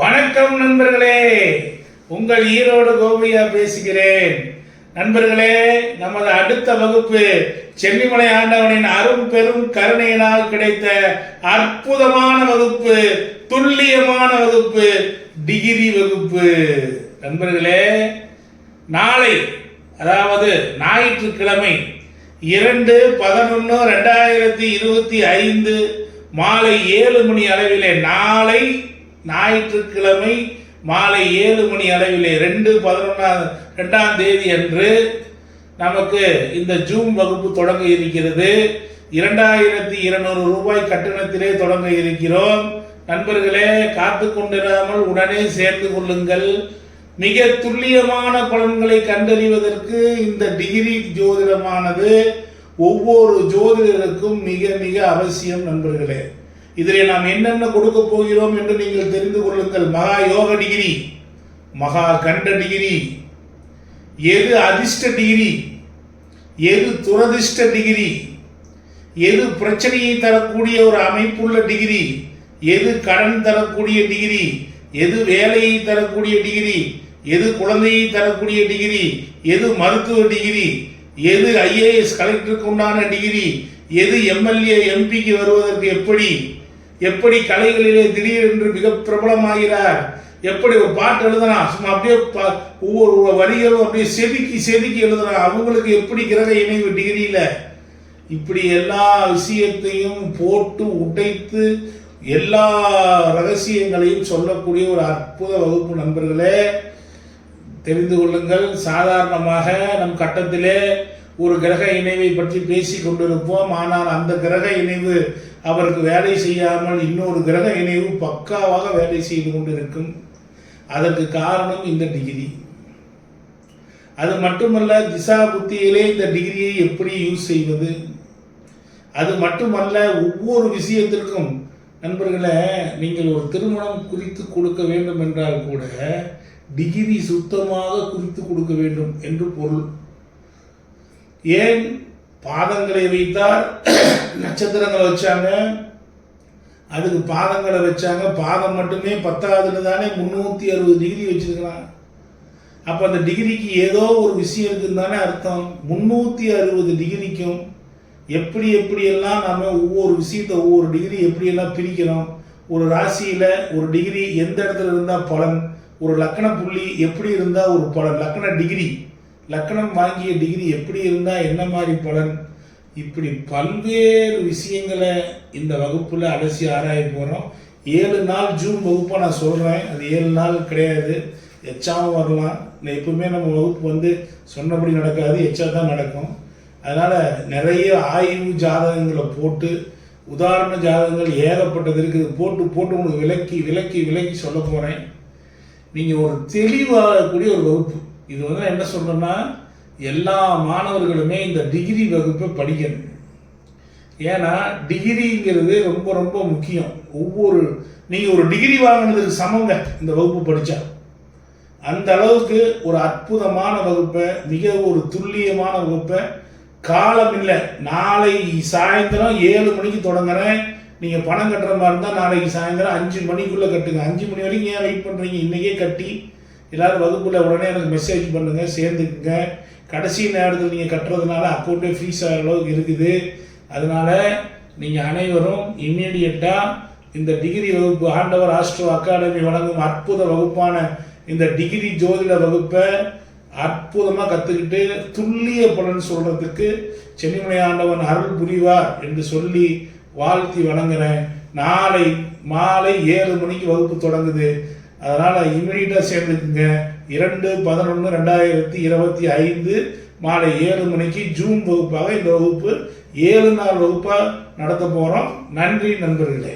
வணக்கம் நண்பர்களே. உங்கள் ஈரோடு கோபியா பேசுகிறேன். நண்பர்களே நமது அடுத்த வகுப்பு சென்னிமலை ஆண்டவனின் அரும் பெரும் கருணையினால் கிடைத்த அற்புதமான வகுப்பு துல்லியமான வகுப்பு டிகிரி வகுப்பு. நண்பர்களே நாளை அதாவது ஞாயிற்றுக்கிழமை இரண்டு பதினொன்று ரெண்டாயிரத்தி இருபத்தி ஐந்து மாலை ஏழு மணி அளவிலே நாளை ஞாயிற்றுக்கிழமை மாலை ஏழு மணி அளவிலே ரெண்டு பதினொன்றாம் ரெண்டாம் தேதி அன்று நமக்கு இந்த ஜூம் வகுப்பு தொடங்க இருக்கிறது. இரண்டாயிரத்தி இருநூறு ரூபாய் கட்டணத்திலே தொடங்க இருக்கிறோம். நண்பர்களே காத்து கொண்டிராமல் உடனே சேர்ந்து கொள்ளுங்கள். மிக துல்லியமான பலன்களை கண்டறிவதற்கு இந்த டிகிரி ஜோதிடமானது ஒவ்வொரு ஜோதிடருக்கும் மிக மிக அவசியம் நண்பர்களே. இதில் நாம் என்னென்ன கொடுக்க போகிறோம் என்று நீங்கள் தெரிந்து கொள்ளுங்கள். மகா யோக டிகிரி மகா கண்ட டிகிரி எது அதிர்ஷ்ட டிகிரி எது துரதிர்ஷ்ட டிகிரி எது பிரச்சனையை தரக்கூடிய ஒரு அமைப்புள்ள டிகிரி எது கடன் தரக்கூடிய டிகிரி எது வேலையை தரக்கூடிய டிகிரி எது குழந்தையை தரக்கூடிய டிகிரி எது மருத்துவ டிகிரி எது ஐஏஎஸ் கலெக்டருக்கு உண்டான டிகிரி எது எம்எல்ஏ எம்பிக்கு வருவதற்கு எப்படி எப்படி கலைகளிலே திடீரென்று மிக பிரபலமாகிறார்? எப்படி ஒரு பாட்டு எழுதுனா சும்மா அப்படியே ஒவ்வொரு வரிகளும் அப்படியே செதுக்கி செதுக்கி எழுதலாம் அவங்களுக்கு எப்படி கிரக இணைவு டிகிரியில்? இப்படி எல்லா விஷயத்தையும் போட்டு உடைத்து எல்லா ரகசியங்களையும் சொல்லக்கூடிய ஒரு அற்புத வகுப்பு நண்பர்களே தெரிந்து கொள்ளுங்கள். சாதாரணமாக நம் கட்டத்திலே ஒரு கிரக இணைவை பற்றி பேசி கொண்டிருப்போம். ஆனால் அந்த கிரக இணைவு அவருக்கு வேலை செய்யாமல் இன்னொரு கிரக இணைவு பக்காவாக வேலை செய்து கொண்டிருக்கும். அதற்கு காரணம் இந்த டிகிரி. அது மட்டுமல்ல திசா புத்தியிலே இந்த டிகிரியை எப்படி யூஸ் செய்வது? அது மட்டுமல்ல ஒவ்வொரு விஷயத்திற்கும் நண்பர்களை நீங்கள் ஒரு திருமணம் குறித்து கொடுக்க வேண்டும் என்றால் கூட டிகிரி சுத்தமாக குறித்து கொடுக்க வேண்டும் என்று பொருள். ஏன் பாதங்களை வைத்தார்? நட்சத்திரங்களை வச்சாங்க. அதுக்கு பாதங்களை வச்சாங்க. பாதம் மட்டுமே பத்தாவதுன்னு தானே முந்நூற்றி அறுபது டிகிரி வச்சுருக்கலாம் அப்போ அந்த டிகிரிக்கு ஏதோ ஒரு விஷயம் இருக்குன்னு தானே அர்த்தம். முந்நூற்றி அறுபது டிகிரிக்கும் எப்படி எப்படியெல்லாம் நம்ம ஒவ்வொரு விஷயத்தை ஒவ்வொரு டிகிரி எப்படியெல்லாம் பிரிக்கிறோம்? ஒரு ராசியில் ஒரு டிகிரி எந்த இடத்துல இருந்தால் பலன்? ஒரு லக்கண புள்ளி எப்படி இருந்தால் ஒரு பலன்? லக்கண டிகிரி லக்கணம் வாங்கிய டிகிரி எப்படி இருந்தால் என்ன மாதிரி பலன்? இப்படி பல்வேறு விஷயங்களை இந்த வகுப்பில் அலசி ஆராய போகிறோம் ஏழு நாள் ஜூன் வகுப்பை நான் சொல்கிறேன் அது ஏழு நாள் கிடையாது. எச்சாவும் வரலாம். இல்லை எப்பவுமே நம்ம வகுப்பு வந்து சொன்னபடி நடக்காது. எச்சா தான் நடக்கும். அதனால் நிறைய ஆய்வு ஜாதகங்களை போட்டு உதாரண ஜாதகங்கள் ஏகப்பட்டது இருக்குது. போட்டு போட்டு உங்களுக்கு விலக்கி விலக்கி விலக்கி சொல்ல போகிறேன் நீங்கள் ஒரு தெளிவாகக்கூடிய ஒரு வகுப்பு. இது வந்து நான் என்ன சொல்கிறேன்னா எல்லா மாணவர்களுமே இந்த டிகிரி வகுப்பை படிக்கணும். ஏன்னா டிகிரிங்கிறது ரொம்ப ரொம்ப முக்கியம். ஒவ்வொரு நீங்கள் ஒரு டிகிரி வாங்கினதுக்கு சமங்க இந்த வகுப்பு படித்தா அந்த அளவுக்கு ஒரு அற்புதமான வகுப்பை மிக ஒரு துல்லியமான வகுப்பை காலம் இல்லை. நாளை சாயந்தரம் ஏழு மணிக்கு தொடங்குறேன். நீங்கள் பணம் கட்டுற மாதிரி இருந்தால் நாளைக்கு சாயந்தரம் அஞ்சு மணிக்குள்ளே கட்டுங்க. அஞ்சு மணி வரைக்கும் ஏன் வெயிட் பண்ணுறீங்க இன்றைக்கே கட்டி எல்லாரும் வகுப்பில் உடனே எனக்கு மெசேஜ் பண்ணுங்கள் சேர்ந்துக்குங்க. கடைசி நேரத்தில் நீங்கள் கட்டுறதுனால அக்கௌண்ட்டே ஃப்ரீஸ் ஆகிற அளவுக்கு இருக்குது. அதனால நீங்கள் அனைவரும் இம்மீடியட்டாக இந்த டிகிரி வகுப்பு ஆண்டவர் ஆஸ்ட்ரோ அகாடமி வழங்கும் அற்புத வகுப்பான இந்த டிகிரி ஜோதிட வகுப்பை அற்புதமாக கற்றுக்கிட்டு துல்லிய பலன் சொல்கிறதுக்கு சென்னிமலை ஆண்டவன் அருள் புரிவார் என்று சொல்லி வாழ்த்தி வணங்குறேன். நாளை மாலை ஏழு மணிக்கு வகுப்பு தொடங்குது. அதனால் இம்மிடியட்டாக சேர்ந்துக்குங்க. இரண்டு பதினொன்று ரெண்டாயிரத்தி இருபத்தி ஐந்து மாலை ஏழு மணிக்கு ஜூன் வகுப்பாக இந்த வகுப்பு ஏழு நாள் வகுப்பாக நடத்த போகிறோம் நன்றி நண்பர்களே.